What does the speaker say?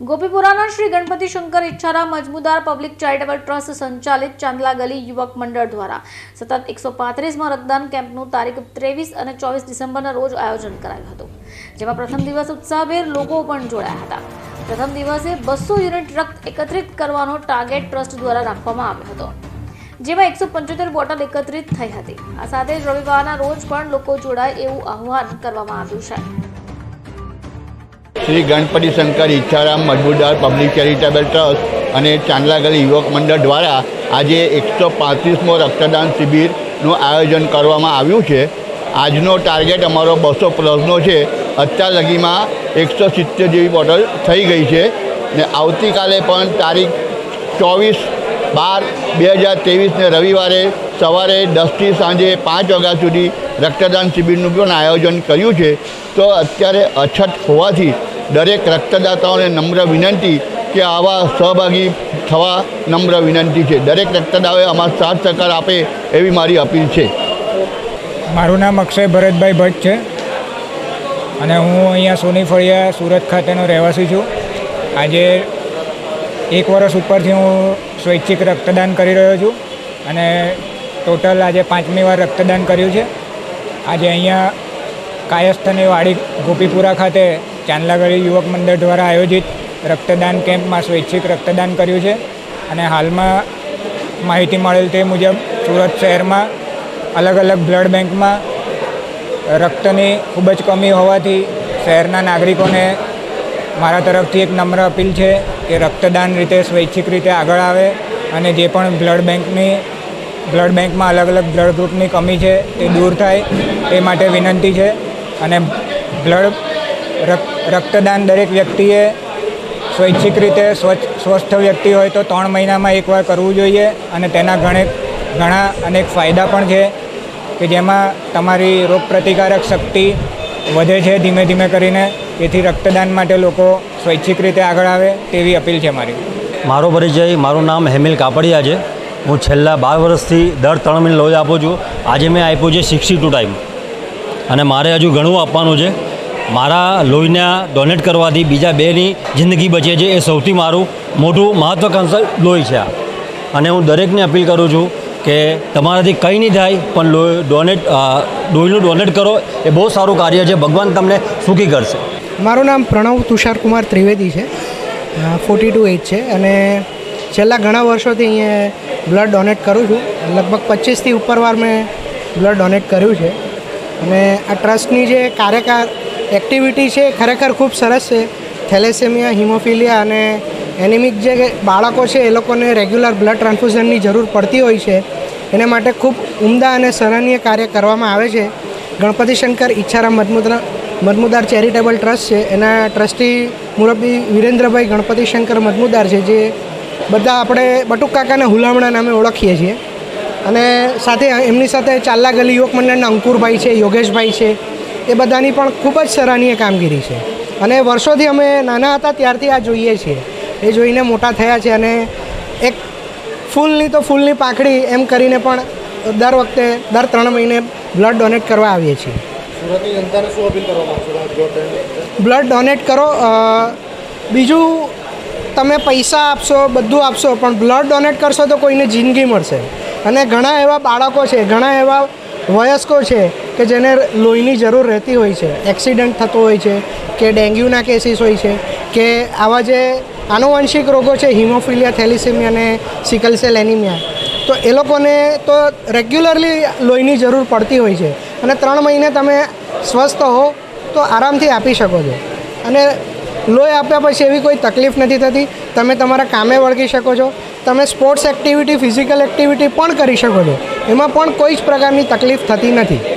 ગોપીપુરાના Shri Ganpati Shankar Icchharam Majmudar public charitable trust સંચાલિત ચાંદલા ગલી યુવક મંડળ દ્વારા સતત એકસો પાંત્રીસમાં રક્તદાન કેમ્પનું તારીખ ત્રેવીસ અને ચોવીસ ડિસેમ્બરના રોજ આયોજન કરાયું હતું, જેમાં પ્રથમ દિવસ ઉત્સાહભેર લોકો પણ જોડાયા હતા. પ્રથમ દિવસે બસો યુનિટ રક્ત એકત્રિત કરવાનો ટાર્ગેટ ટ્રસ્ટ દ્વારા રાખવામાં આવ્યો હતો, જેમાં એકસો પંચોતેર બોટલ એકત્રિત થઈ હતી. આ સાથે જ રવિવારના રોજ પણ લોકો જોડાય એવું આહ્વાન કરવામાં આવ્યું છે. Shri Ganpati Shankar Icchharam Majmudar public charitable trust અને ચાંદલાગલી યુવક મંડળ દ્વારા આજે એકસો પાંત્રીસમો રક્તદાન શિબિરનું આયોજન કરવામાં આવ્યું છે. આજનો ટાર્ગેટ અમારો બસો પ્લસનો છે. અત્યાર લગીમાં એકસો સિત્તેર જેવી બોટલ થઈ ગઈ છે ને આવતીકાલે પણ તારીખ ચોવીસ બાર બે હજાર ત્રેવીસને રવિવારે સવારે દસથી સાંજે પાંચ વાગ્યા સુધી રક્તદાન શિબિરનું પણ આયોજન કર્યું છે. તો અત્યારે અછત હોવાથી દરેક રક્તદાતાઓને નમ્ર વિનંતી કે આવા સહભાગી થવા નમ્ર વિનંતી છે. દરેક રક્તદાતાઓએ આમાં સાથ સહકાર આપે એવી મારી અપીલ છે. મારું નામ અક્ષય ભરતભાઈ ભટ્ટ છે અને હું અહીંયા સોની ફળિયા સુરત ખાતેનો રહેવાસી છું. આજે એક વર્ષ ઉપરથી હું સ્વૈચ્છિક રક્તદાન કરી રહ્યો છું અને ટોટલ આજે પાંચમી વાર રક્તદાન કર્યું છે. આજે અહીંયા કાયસ્થની વાડી ગોપીપુરા ખાતે ચાંદલાગળી યુવક મંડળ દ્વારા આયોજિત રક્તદાન કેમ્પમાં સ્વૈચ્છિક રક્તદાન કર્યું છે અને હાલમાં માહિતી મળેલ તે મુજબ સુરત શહેરમાં અલગ અલગ બ્લડ બેંકમાં રક્તની ખૂબ જ કમી હોવાથી શહેરના નાગરિકોને મારા તરફથી એક નમ્ર અપીલ છે કે રક્તદાન રીતે સ્વૈચ્છિક રીતે આગળ આવે અને જે પણ બ્લડ બેંકની બ્લડ બેંકમાં અલગ અલગ બ્લડ ગ્રુપની કમી છે તે દૂર થાય તે માટે વિનંતી છે અને બ્લડ રક્તદાન દરેક વ્યક્તિએ સ્વૈચ્છિક રીતે સ્વચ્છ, સ્વસ્થ વ્યક્તિ હોય તો ત્રણ મહિનામાં એકવાર કરવું જોઈએ અને તેના ઘણે, ઘણા અનેક ફાયદા પણ છે કે જેમાં તમારી રોગપ્રતિકારક શક્તિ વધે છે ધીમે ધીમે કરીને. તેથી રક્તદાન માટે લોકો સ્વૈચ્છિક રીતે આગળ આવે તેવી અપીલ છે મારી. મારો પરિચય, મારું નામ હેમિલ કાપડિયા છે. હું છેલ્લા બાર વર્ષથી દર ત્રણ મહિને લોહી આપું છું. આજે મેં આપ્યું છે સિક્સટી ટુ ટાઈમ. અને મારે હજુ ઘણું આપવાનું છે. મારા લોહીના ડોનેટ કરવાથી બીજા બેની જિંદગી બચે છે. એ સૌથી મારું મોટું મહત્વાકાંક્ષી લોહી છે આ. અને હું દરેકને અપીલ કરું છું કે તમારાથી કંઈ નહીં થાય, પણ લોહી ડોનેટ લોહીનું ડોનેટ કરો. એ બહુ સારું કાર્ય છે. ભગવાન તમને સુખી કરશે. મારું નામ પ્રણવ તુષાર કુમાર ત્રિવેદી છે. ફોર્ટી ટુ એજ છે અને છેલ્લા ઘણા વર્ષોથી અહીંયા બ્લડ ડોનેટ કરું છું. લગભગ પચીસથી ઉપર વાર મેં બ્લડ ડોનેટ કર્યું છે. અને આ ટ્રસ્ટની જે કાર્યકાર એક્ટિવિટી છે ખરેખર ખૂબ સરસ છે. થેલેસેમિયા, હિમોફિલિયા અને એનિમિક જે બાળકો છે એ લોકોને રેગ્યુલર બ્લડ ટ્રાન્સફ્યુઝનની જરૂર પડતી હોય છે. એના માટે ખૂબ ઉમદા અને સરાહનીય કાર્ય કરવામાં આવે છે. ગણપતિ શંકર ઈચ્છારામ મધમુદ્રા મધમુદાર ચેરિટેબલ ટ્રસ્ટ છે. એના ટ્રસ્ટી મુરબ્બી વિરેન્દ્રભાઈ ગણપતિ શંકર મધમુદાર છે, જે બધા આપણે બટુક કાકાના હુલામણા નામે ઓળખીએ છીએ. અને સાથે એમની સાથે ચાલ્લા ગલી યુવક મંડળના અંકુરભાઈ છે, યોગેશભાઈ છે એ બધાની પણ ખૂબ જ સરાહનીય કામગીરી છે. અને વર્ષોથી અમે નાના હતા ત્યારથી આ જોઈએ છીએ. એ જોઈને મોટા થયા છે અને એક ફૂલની તો ફૂલની પાંખડી એમ કરીને પણ દર વખતે દર ત્રણ મહિને બ્લડ ડોનેટ કરવા આવીએ છીએ. બ્લડ ડોનેટ કરો બીજું તમે પૈસા આપશો બધું આપશો પણ બ્લડ ડોનેટ કરશો તો કોઈને જિંદગી મળશે. અને ઘણા એવા બાળકો છે ઘણા એવા વયસ્કો છે કે જેને લોહીની જરૂર રહેતી હોય છે એક્સિડન્ટ થતો હોય છે, કે ડેન્ગ્યુના કેસીસ હોય છે, કે આવા જે આનુવંશિક રોગો છે હિમોફિલિયા થેલિસેમિયા અને સિકલ સેલ એનિમિયા તો એ લોકોને તો રેગ્યુલરલી લોહીની જરૂર પડતી હોય છે. અને ત્રણ મહિને તમે સ્વસ્થ હો, તો આરામથી આપી શકો છો. અને લોહી આપ્યા પછી એવી કોઈ તકલીફ નથી થતી. તમે તમારા કામે વળગી શકો છો. તમે સ્પોર્ટ્સ એક્ટિવિટી ફિઝિકલ એક્ટિવિટી પણ કરી શકો છો. એમાં પણ કોઈ જ પ્રકારની તકલીફ થતી નથી.